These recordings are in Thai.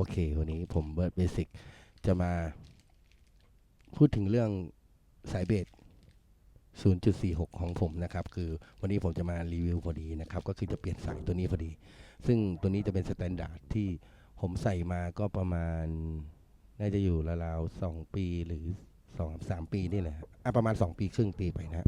โอเค วันนี้ผมเบิร์ดเบสิกจะมาพูดถึงเรื่องสายเบส0.46 ของผมนะครับ คือวันนี้ผมจะมารีวิวพอดีนะครับ ก็คือจะเปลี่ยนสายตัวนี้พอดี ซึ่งตัวนี้จะเป็นสแตนดาร์ดที่ผมใส่มาก็ประมาณ น่าจะอยู่ราวๆสองปีหรือสองสามปีนี่แหละอะประมาณสองปีครึ่งปีไปนะ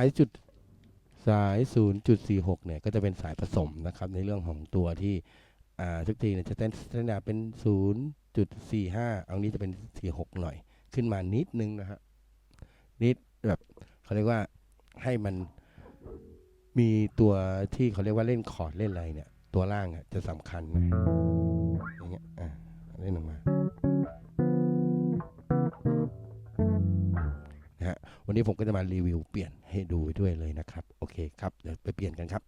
ายจุดสาย 0.46 เนี่ย ก็จะเป็นสายผสมนะครับ ในเรื่องของตัวที่อ่าทุกทีเนี่ยจะเต้นสแตนดาเป็น 0.45 อันนี้จะเป็น 46 หน่อย ขึ้นมานิดนึงนะฮะนิดแบบเขาเรียกว่าให้มันมีตัวที่เขาเรียกว่าเล่นคอร์ดเล่นอะไรเนี่ย ตัวล่างอะจะสำคัญนะอย่างเงี้ยอะเล่นออกมา วันนี้ผมก็จะมารีวิวเปลี่ยนให้ดูด้วยเลยนะครับ โอเคครับ เดี๋ยวไปเปลี่ยนกันครับ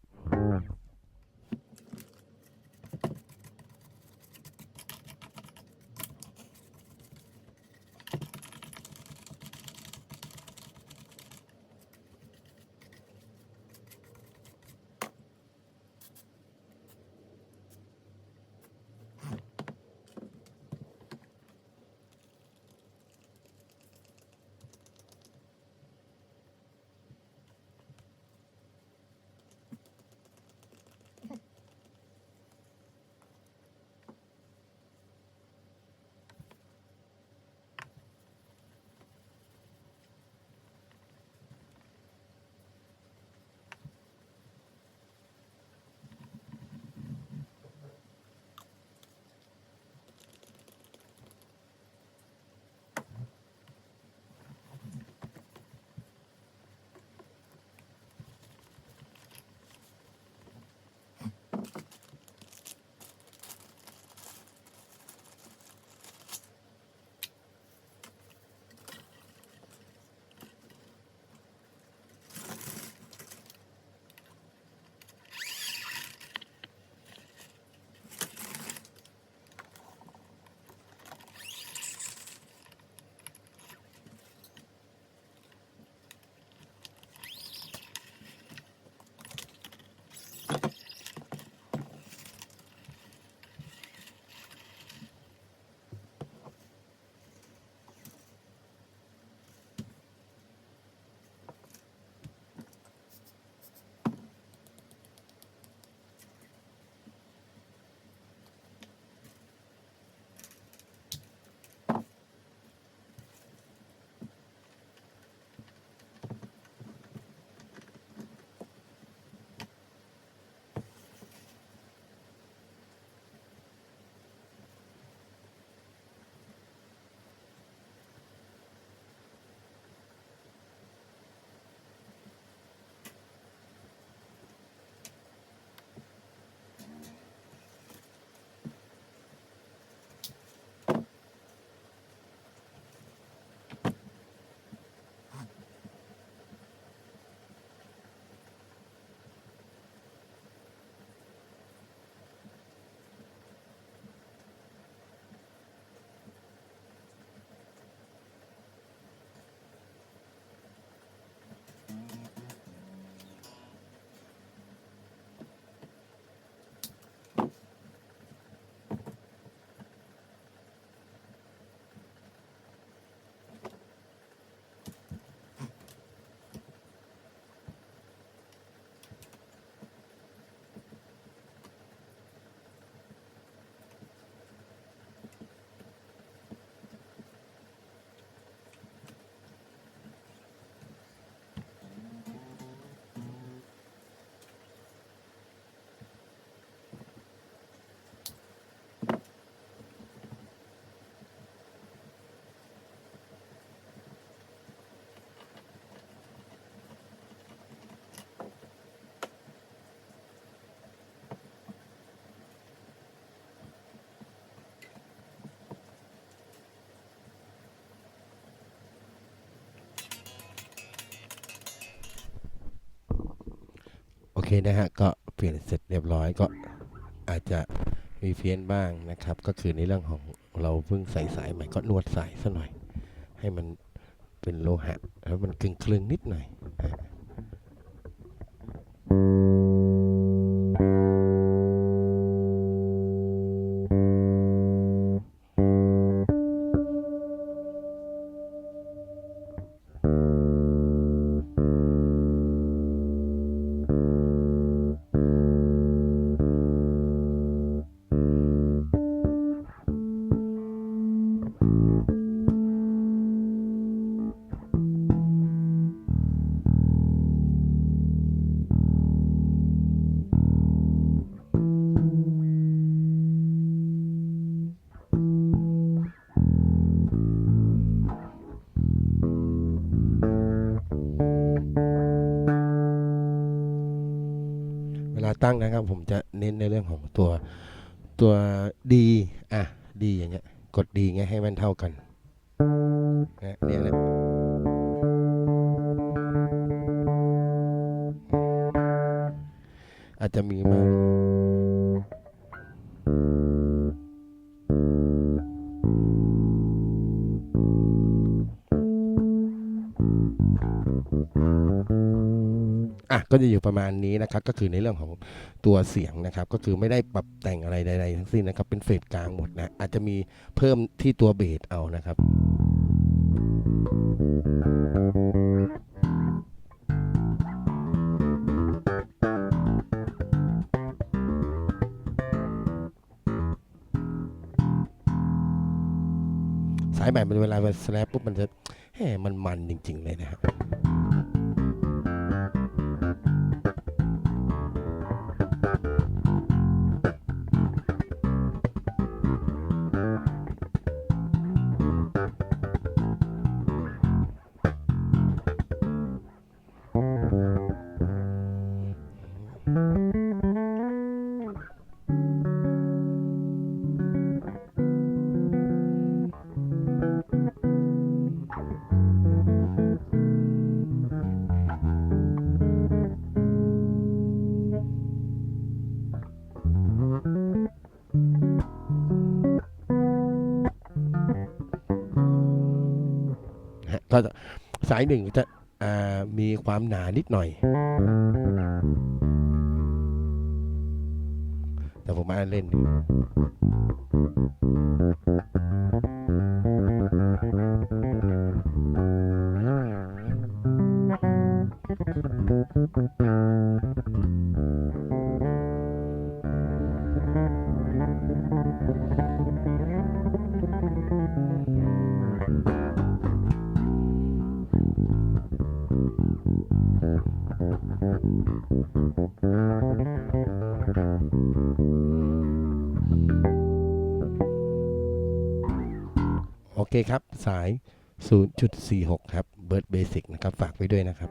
นะฮะก็เปลี่ยนเสร็จเรียบร้อยก็อาจจะมีเพี้ยนบ้างนะครับ ก็คือในเรื่องของเราเพิ่งใส่สายใหม่ก็นวดสายซะหน่อย ให้มันเป็นโลหะแล้วมันกึ่งคลึงนิดหน่อย ตั้งนะครับ ผมจะเน้นในเรื่องของตัวตัวดีอะดีอย่างเงี้ย กดดีเงี้ยให้มันเท่ากันนะเนี่ยแหละอาจจะมีมาง อะก็จะอยู่ประมาณนี้นะครับก็คือในเรื่องของตัวเสียงนะครับ ก็คือไม่ได้ปรับแต่งอะไรใดๆทั้งสิ้นนะครับเป็นเฟสกลางหมดนะอาจจะมีเพิ่มที่ตัวเบสเอานะครับสายใหม่มันเวลามันสลปปุ๊บมันจะแหมมันมันจริง ๆ เลยนะครับ ถ้าสายหนึ่งจะมีความหนานิดหน่อย แต่ผมมาเล่น โอเคครับ สาย 0.46 ครับเบิร์ดเบสิกนะครับ ฝากไว้ด้วยนะครับ